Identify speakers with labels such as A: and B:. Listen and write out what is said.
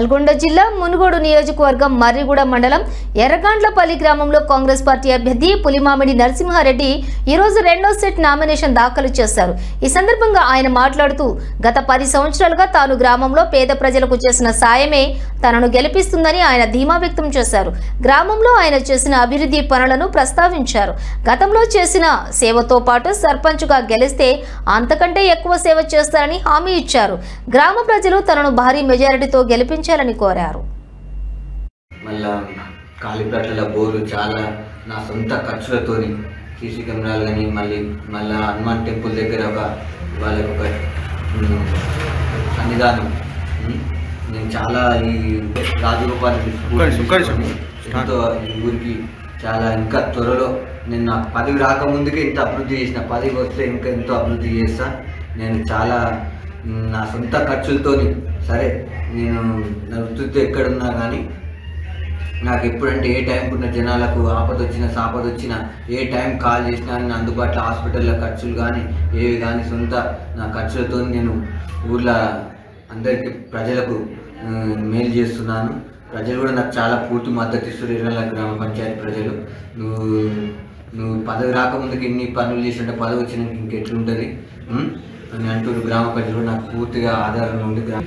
A: నల్గొండ జిల్లా మునుగోడు నియోజకవర్గం మర్రిగూడ మండలం ఎర్రగాండ్లపల్లి గ్రామంలో కాంగ్రెస్ పార్టీ అభ్యర్థి పులిమామిడి నరసింహారెడ్డి ఈరోజు రెండో సెట్ నామినేషన్ దాఖలు చేశారు. ఈ సందర్భంగా ఆయన మాట్లాడుతూ గత పది సంవత్సరాలుగా తాను గ్రామంలో పేద ప్రజలకు చేసిన సాయమే తనను గెలిపిస్తుందని ఆయన ధీమా వ్యక్తం చేశారు. గ్రామంలో ఆయన చేసిన అభివృద్ధి పనులను ప్రస్తావించారు. గతంలో చేసిన సేవతో పాటు సర్పంచ్గా గెలిస్తే అంతకంటే ఎక్కువ సేవ చేస్తారని హామీ ఇచ్చారు. గ్రామ ప్రజలు తనను భారీ మెజారిటీతో గెలిపించారు. గెలిపించాలని కోరారు.
B: మళ్ళా కాలిప్లాట్ల బోర్లు చాలా నా సొంత ఖర్చులతోని సీసీ కెమెరాలు కానీ మళ్ళీ మళ్ళా హనుమాన్ టెంపుల్ దగ్గర ఒక వాళ్ళకి ఒక సన్నిధానం. నేను చాలా ఈ రాజగోపాల్ ఎంతో ఈ ఊరికి చాలా ఇంకా త్వరలో నేను నాకు పదవి రాకముందుకే ఇంత అభివృద్ధి చేసిన పదవి వస్తే ఇంకా ఎంతో అభివృద్ధి చేస్తా. నేను చాలా నా సొంత ఖర్చులతోని సరే నేను నా వృత్తితో ఎక్కడున్నా కానీ నాకు ఎప్పుడంటే ఏ టైంకి ఉన్న జనాలకు ఆపద వచ్చినా సాపద వచ్చినా ఏ టైం కాల్ చేసినా నేను అందుబాటులో హాస్పిటల్లో ఖర్చులు కానీ ఏవి కానీ సొంత నా ఖర్చులతో నేను ఊర్లో అందరికీ ప్రజలకు మేలు చేస్తున్నాను. ప్రజలు కూడా నాకు చాలా పూర్తి మద్దతు ఇస్తారు ఇరవై గ్రామ పంచాయతీ ప్రజలు. నువ్వు నువ్వు పదవి రాకముందుకు ఇన్ని పనులు చేసినట్టు పదవి వచ్చినాక ఇంకెట్లుంటుంది? అంటూరు అని గ్రామ ప్రజలు నాకు పూర్తిగా ఆధారం ఉంది గ్రామ